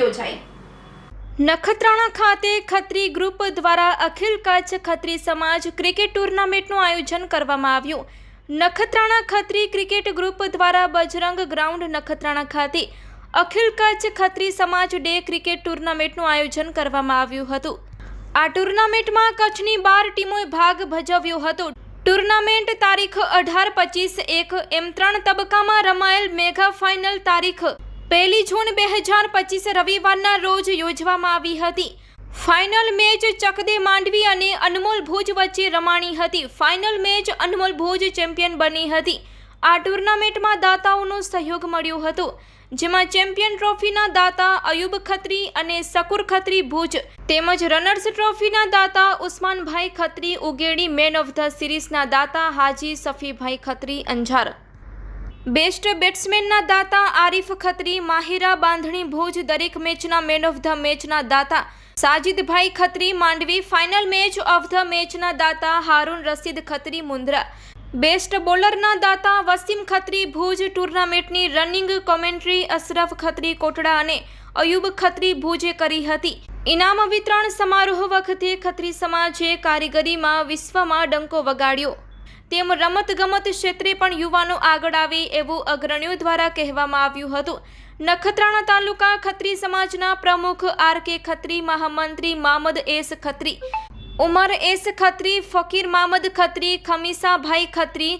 યોજાઈ. નખત્રાણા ખાતે ખત્રી ગ્રુપ દ્વારા અખિલ કચ્છ ખત્રી સમાજ ક્રિકેટ ટુર્નામેન્ટનું આયોજન કરવામાં આવ્યું. નખત્રાણા ખત્રી ક્રિકેટ ગ્રુપ દ્વારા બજરંગ ગ્રાઉન્ડ નખત્રાણા ખાતે અખિલ કચ્છ ખત્રી સમાજ ડે ક્રિકેટ ટુર્નામેન્ટનું આયોજન કરવામાં આવ્યું હતું. આ ટુર્નામેન્ટમાં કચ્છની બાર ટીમોએ ભાગ ભજવ્યો હતો. ટુર્નામેન્ટ તારીખ અઢાર પચીસ એક એમ ત્રણ તબક્કામાં રમાયેલ મેગા ફાઇનલ તારીખ પહેલી જૂન બે હજાર પચીસ રવિવારના રોજ યોજવામાં આવી હતી. ફાઇનલ મેચ ચકદે માંડવી અને અનમોલ ભુજ વચ્ચે રમાણી હતી. Final match Anmol Bhuj champion બની હતી. આ ટુર્નામેન્ટમાં દાતાઓનો સહયોગ મળ્યો હતો, જેમાં ચેમ્પિયન ટ્રોફીના દાતા અયુબ ખત્રી અને સકુર ખત્રી ભુજ, તેમજ રનર્સ ટ્રોફીના દાતા Usmanbhai Khatri Ugedi man of the સિરીઝના દાતા હાજી સફીભાઈ ખત્રી અંજાર. બેસ્ટ બેટ્સમેનના દાતા આરિફ ખત્રી, માહિરા બાંધણી ભુજ દરેક મેચના મેન ઓફ ધ મેચના દાતા Sajidbhai Khatri Mandvi final match of the મેચના દાતા હારૂન રશીદ ખત્રી મુન્દ્રા. બેસ્ટ બોલરના દાતા વસીમ ખત્રી ભુજ ટુર્નામેન્ટની રનિંગ કોમેન્ટ્રી અશરફ ખત્રી કોટડા અને અયુબ ખત્રી ભુજે કરી હતી. ઇનામ વિતરણ સમારોહ વખતે ખત્રી સમાજે કારીગરીમાં વિશ્વમાં ડંકો વગાડ્યો. તેમ રમતગમત ક્ષેત્રે પણ યુવાનો આગળ આવે એવું અગ્રણીઓ દ્વારા કહેવામાં આવ્યું હતું. નખત્રાણા તાલુકા ખત્રી સમાજના પ્રમુખ આર કે ખત્રી, મહામંત્રી મામદ એસ ખત્રી, ઉમર એસ ખત્રી, ફકીર મામદ ખત્રી, ખમીસાભાઈ ખત્રી,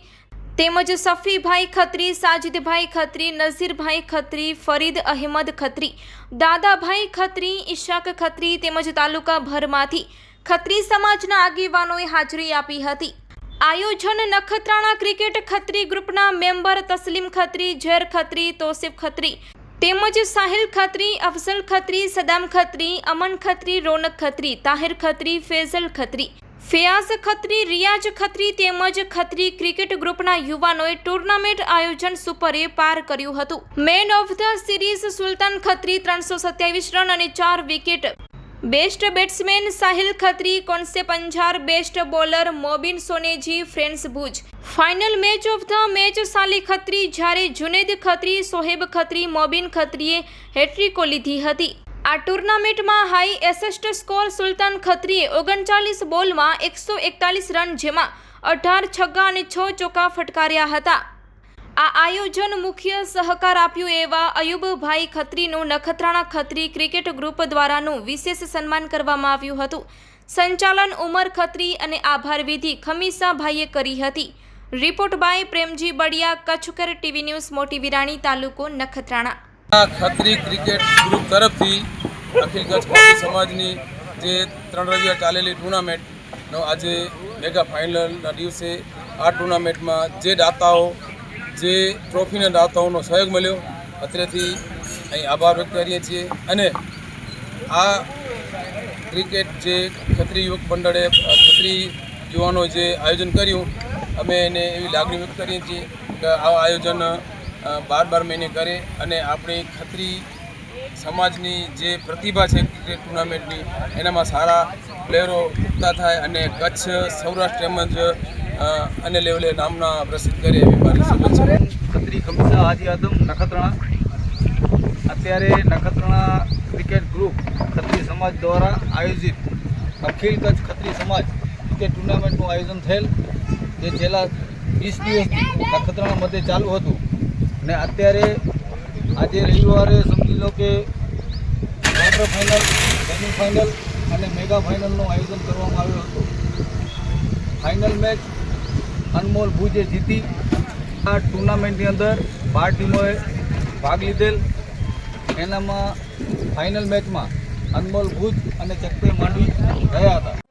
તેમજ સફીભાઈ ખત્રી, સાજિદભાઈ ખત્રી, નઝીરભાઈ ખત્રી, ફરીદ અહેમદ ખત્રી, દાદાભાઈ ખત્રી, ઈશાક ખત્રી તેમજ તાલુકાભરમાંથી ખત્રી સમાજના આગેવાનોએ હાજરી આપી હતી. આયોજન નખત્રાણા ક્રિકેટ ખત્રી ગ્રુપના મેમ્બર તસલીમ ખત્રી, ઝેર ખત્રી, તોસિફ ખત્રી, તેમજ સાહિલ ખત્રી, અફઝલ ખત્રી, સદામ ખત્રી, અમન ખત્રી, રોનક ખત્રી, તાહિર ખત્રી, ફેઝલ ખત્રી, ફિયાઝ ખત્રી, રિયાઝ ખત્રી તેમજ ખત્રી ક્રિકેટ ગ્રુપના યુવાનોએ ટુર્નામેન્ટ આયોજન સુપરે પાર કર્યું હતું. Man of the series Sultan Khatri ત્રણસો સત્યાવીસ રન અને ચાર wicket best batsman Sahil Khatri, કોન્સે પંજાર, best bowler Mobin Soneji friends Bhuj. Final match of the match Sali Khatri, જ્યારે જુનેદ ખત્રી, સોહેબ ખત્રી, મોબિન ખત્રીએ હેટ્રિકો લીધી હતી. આ ટુર્નામેન્ટમાં હાઈ એસેસ્ટ સ્કોર સુલતાન ખત્રીએ ઓગણચાલીસ બોલમાં એકસો એકતાલીસ રન જેમાં અઢાર, છગ્ગા અને છ ચોકા ફટકાર્યા હતા. આ આયોજન મુખ્ય સહકાર આપ્યું એવા અયુબભાઈ ખત્રીનું નખત્રાણા ખત્રી ક્રિકેટ ગ્રુપ દ્વારાનું વિશેષ સન્માન કરવામાં આવ્યું હતું. સંચાલન ઉમર ખત્રી અને આભાર વિધિ ખમીસાભાઈએ કરી હતી. Report by Premji Badiya, Kutchkar TV news, Moti Virani તાલુકો નખત્રાણા. ખત્રી ક્રિકેટ ગ્રુપ તરફથી અખિલ કચ્છ સમાજની જે ત્રણ રવિવાર ચાલેલી ટુર્નામેન્ટનો આજે મેગા ફાઇનલના દિવસે આ ટુર્નામેન્ટમાં જે દાતાઓ જે ટ્રોફીના દાતાઓનો સહયોગ મળ્યો. અત્રેથી અહીં આભાર વ્યક્ત કરીએ છીએ. અને આ ક્રિકેટ જે ખત્રી યુવક મંડળે ખત્રી યુવાનો જે આયોજન કર્યું, અમે એને એવી લાગણી વ્યક્ત કરીએ છીએ કે આવા આયોજન બાર બાર મહિને કરે અને આપણી ખત્રી સમાજની જે પ્રતિભા છે ક્રિકેટ ટુર્નામેન્ટની, એનામાં સારા પ્લેયરો ઉગતા થાય અને કચ્છ સૌરાષ્ટ્ર તેમજ અ, અન્ય લેવલે નામના પ્રસિદ્ધ કરે એવી મારી શુભેચ્છા ખત્રી ખમસા હાજી આદમ નખત્રાણા. અત્યારે નખત્રાણા ક્રિકેટ ગ્રુપ ખત્રી સમાજ દ્વારા આયોજિત અખિલ કચ્છ ખત્રી સમાજ ક્રિકેટ ટુર્નામેન્ટનું આયોજન થયેલ જે છેલ્લા વીસ દિવસથી નખત્રાણા મધ્યે ચાલુ હતું. ને અત્યારે આજે રવિવારે સમજી લો કે ક્વાર્ટર ફાઇનલ સેમિફાઇનલ અને મેગા ફાઇનલનું આયોજન કરવામાં આવ્યું હતું. ફાઇનલ મેચ અનમોલ ભુજે જીતી. આ ટુર્નામેન્ટની અંદર બાર ટીમોએ ભાગ લીધેલ. એનામાં ફાઇનલ મેચમાં અનમોલ ભુજ અને ચકપે માંડવી રહ્યા હતા.